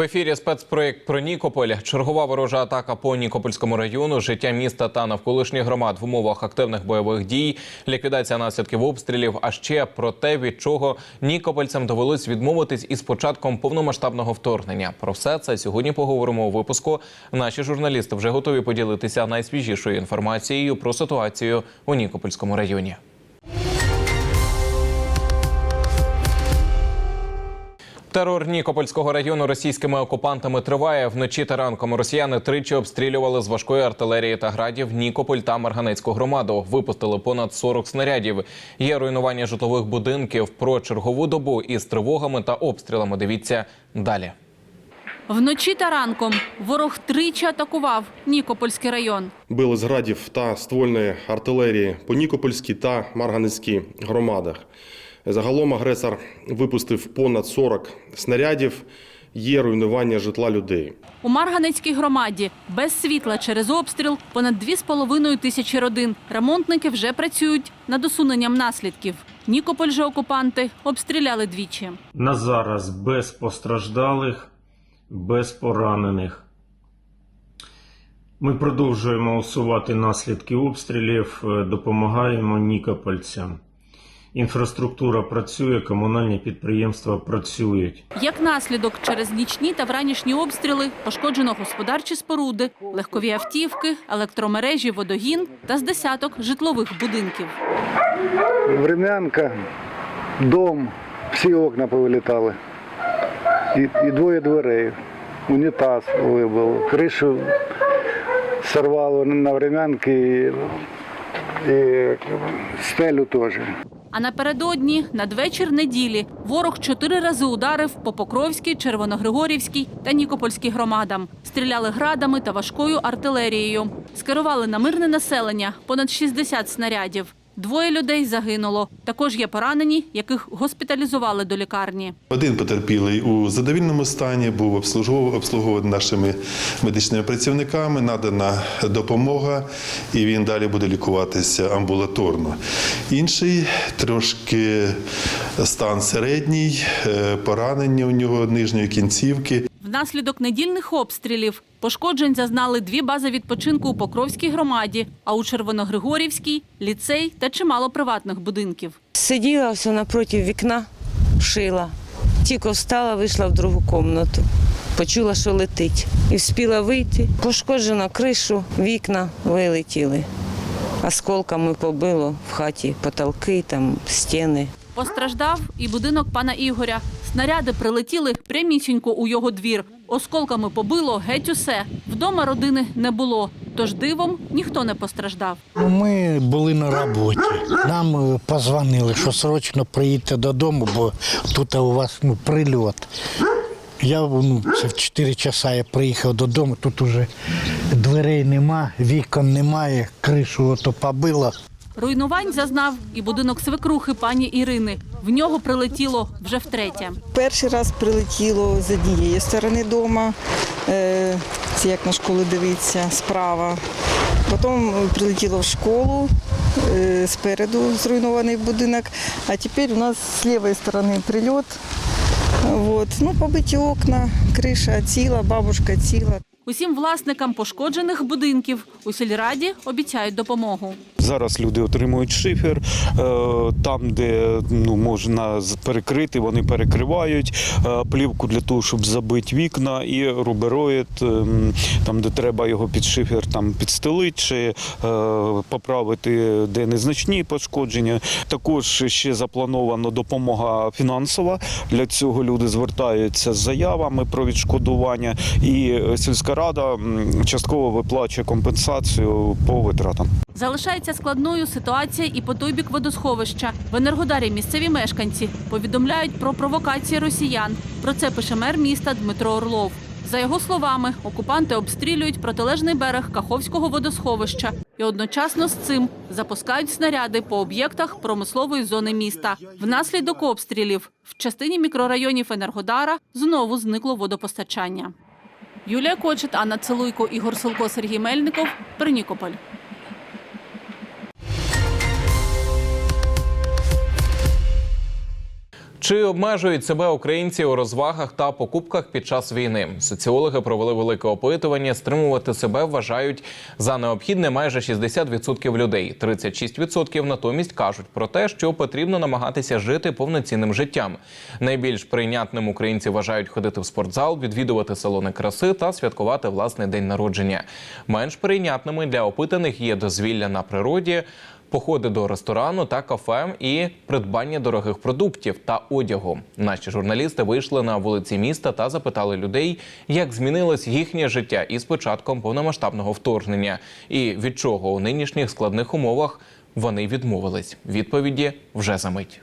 В ефірі спецпроєкт про Нікополь. Чергова ворожа атака по Нікопольському району, життя міста та навколишніх громад в умовах активних бойових дій, ліквідація наслідків обстрілів. А ще про те, від чого нікопольцям довелось відмовитись із початком повномасштабного вторгнення. Про все це сьогодні поговоримо у випуску. Наші журналісти вже готові поділитися найсвіжішою інформацією про ситуацію у Нікопольському районі. Терор Нікопольського району російськими окупантами триває. Вночі та ранком росіяни тричі обстрілювали з важкої артилерії та градів Нікополь та Марганецьку громаду. Випустили понад 40 снарядів. Є руйнування житлових будинків. Про чергову добу із тривогами та обстрілами. Дивіться далі. Вночі та ранком ворог тричі атакував Нікопольський район. били з градів та ствольної артилерії по Нікопольській та Марганецькій громадах. Загалом агресор випустив понад 40 снарядів. Є руйнування житла людей. У Марганецькій громаді без світла через обстріл понад 2,5 тисячі родин. Ремонтники вже працюють над усуненням наслідків. Нікополь же окупанти обстріляли двічі. На зараз без постраждалих, без поранених. Ми продовжуємо усувати наслідки обстрілів, е, допомагаємо нікопольцям. Інфраструктура працює, комунальні підприємства працюють. Як наслідок, через нічні та вранішні обстріли пошкоджено господарчі споруди, легкові автівки, електромережі, водогін та з десяток житлових будинків. Врем'янка, дом, всі окна повилітали. І, і двоє дверей. Унітаз вибило, кришу сорвало на врем'янки і, і стелю теж. А напередодні, надвечір неділі, ворог чотири рази ударив по Покровській, Червоногригорівській та Нікопольській громадам. Стріляли градами та важкою артилерією. Скерували на мирне населення понад 60 снарядів. Двоє людей загинуло. Також є поранені, яких госпіталізували до лікарні. Один потерпілий у задовільному стані був обслугований нашими медичними працівниками, надана допомога, і він далі буде лікуватися амбулаторно. Інший трошки стан середній, е, поранення у нього нижньої кінцівки. Внаслідок недільних обстрілів пошкоджень зазнали дві бази відпочинку у Покровській громаді, а у Червоногригорівській – ліцей та чимало приватних будинків. Сиділа все напроти вікна, шила. Тільки встала, вийшла в другу кімнату. Почула, що летить. І вспіла вийти. Пошкоджено кришу, вікна вилетіли. Осколками побило в хаті потолки, там стіни. Постраждав і будинок пана Ігоря. Снаряди прилетіли прямісінько у його двір. Осколками побило геть усе. Вдома родини не було. Тож дивом ніхто не постраждав. Ми були на роботі. Нам е, позвонили, що срочно приїдьте додому, бо тут у вас ну, прильот. Я ну, це в 4 часа я приїхав додому, тут уже дверей нема, вікон немає, кришу ото побило. Руйнувань зазнав і будинок свекрухи пані Ірини. В нього прилетіло вже втретє. Перший раз прилетіло з однієї сторони дома, е, це як на школу дивиться, справа. Потім прилетіло в школу, е, спереду зруйнований будинок, а тепер у нас з лівої сторони прильот. Вот. Ну, побиті окна, криша ціла, бабушка ціла. Усім власникам пошкоджених будинків у сільраді обіцяють допомогу. Зараз люди отримують шифер. е, Там, де ну, можна перекрити, вони перекривають е, плівку для того, щоб забити вікна, і рубероїд, ем, там, де треба його під шифер там, підстелити чи е, поправити, де незначні пошкодження. Також ще запланована допомога фінансова. Для цього люди звертаються з заявами про відшкодування, і сільська рада частково виплачує компенсацію по витратам. Залишається складною ситуація і по той бік водосховища. В Енергодарі місцеві мешканці повідомляють про провокації росіян. Про це пише мер міста Дмитро Орлов. За його словами, окупанти обстрілюють протилежний берег Каховського водосховища і одночасно з цим запускають снаряди по об'єктах промислової зони міста. Внаслідок обстрілів в частині мікрорайонів Енергодара знову зникло водопостачання. Юлія Кочет, Анна Целуйко, Ігор Солко, Сергій Мельников. Пернікополь. Чи обмежують себе українці у розвагах та покупках під час війни? Соціологи провели велике опитування. Стримувати себе вважають за необхідне майже 60% людей. 36% натомість кажуть про те, що потрібно намагатися жити повноцінним життям. Найбільш прийнятним українці вважають ходити в спортзал, відвідувати салони краси та святкувати власний день народження. Менш прийнятними для опитаних є дозвілля на природі походи до ресторану та кафе і придбання дорогих продуктів та одягу. Наші журналісти вийшли на вулиці міста та запитали людей, як змінилось їхнє життя із початком повномасштабного вторгнення, і від чого у нинішніх складних умовах вони відмовились. Відповіді вже за мить.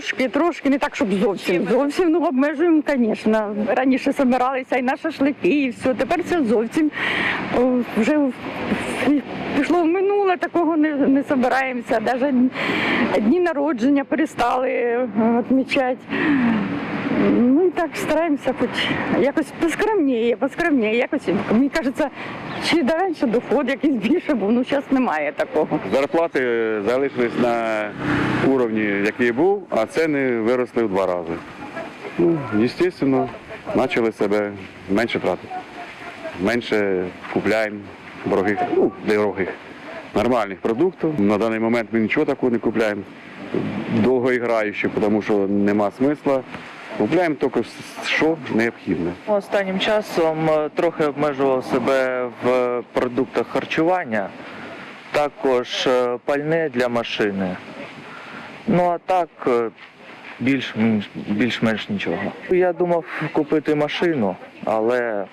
Трошки, трошки, не так, щоб зовсім. Зовсім ну обмежуємо, звісно. Раніше збиралися і на шашлики, і все. Тепер це зовсім о, вже пішло в минуле, такого не, не збираємося. Навіть дні народження перестали е, відмічати. І так стараємося хоч якось поскромніше, поскромніше. Якось, мені кажеться, чи да раніше доход якийсь більше був, ну зараз немає такого. Зарплати залишились на уровні, який був, а ціни виросли в два рази. Ну, звісно, почали себе менше тратити. Менше купляємо дорогих, ну, дорогих, нормальних продуктів. На даний момент ми нічого такого не купляємо. Довгоіграючи, тому що нема смисла. Купляємо тільки що необхідне. Останнім часом е, трохи обмежував себе в продуктах харчування, також е, пальне для машини. Ну а так е, більш, більш-менш нічого. Я думав купити машину, але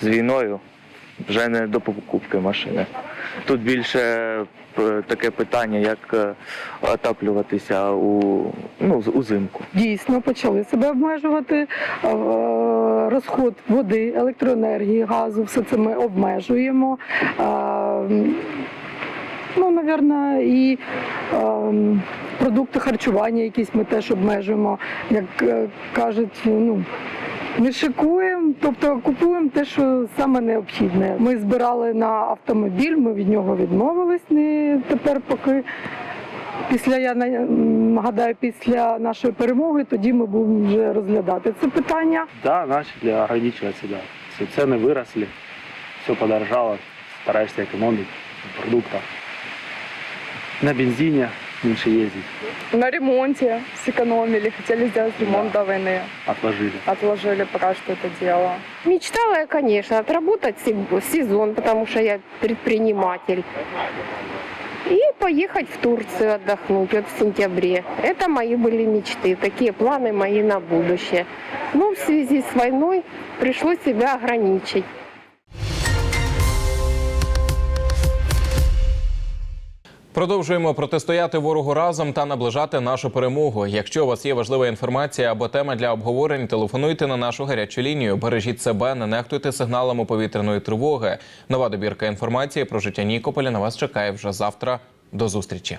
з війною вже не до покупки машини. Тут більше е, таке питання, як е, отаплюватися у, ну, узимку. дійсно почали себе обмежувати. Е, Розход води, електроенергії, газу, все це ми обмежуємо. Ну, напевно, і продукти харчування якісь ми теж обмежуємо. Як кажуть, ну. Не шикуємо, тобто купуємо те, що саме необхідне. Ми збирали на автомобіль, ми від нього відмовились не тепер, поки Після я на- м, гадаю, після нашої перемоги тоді ми будемо вже розглядати це питання. Да, начали ограничивать себя. Все цены выросли, все подорожало, стараешься экономить на продуктах. На бензине Меньше ездить, На ремонте сэкономили, хотели сделать ремонт до войны. отложили. Отложили пока что это дело. Мечтала я, конечно, отработать се- сезон, потому что я предприниматель. И поехать в Турцию отдохнуть вот в сентябре. Это мои были мечты, такие планы мои на будущее. Но в связи с войной пришлось себя ограничить. Продовжуємо протистояти ворогу разом та наближати нашу перемогу. Якщо у вас є важлива інформація або тема для обговорень, телефонуйте на нашу гарячу лінію. Бережіть себе, не нехтуйте сигналами повітряної тривоги. Нова добірка інформації про життя Нікополя на вас чекає вже завтра. До зустрічі.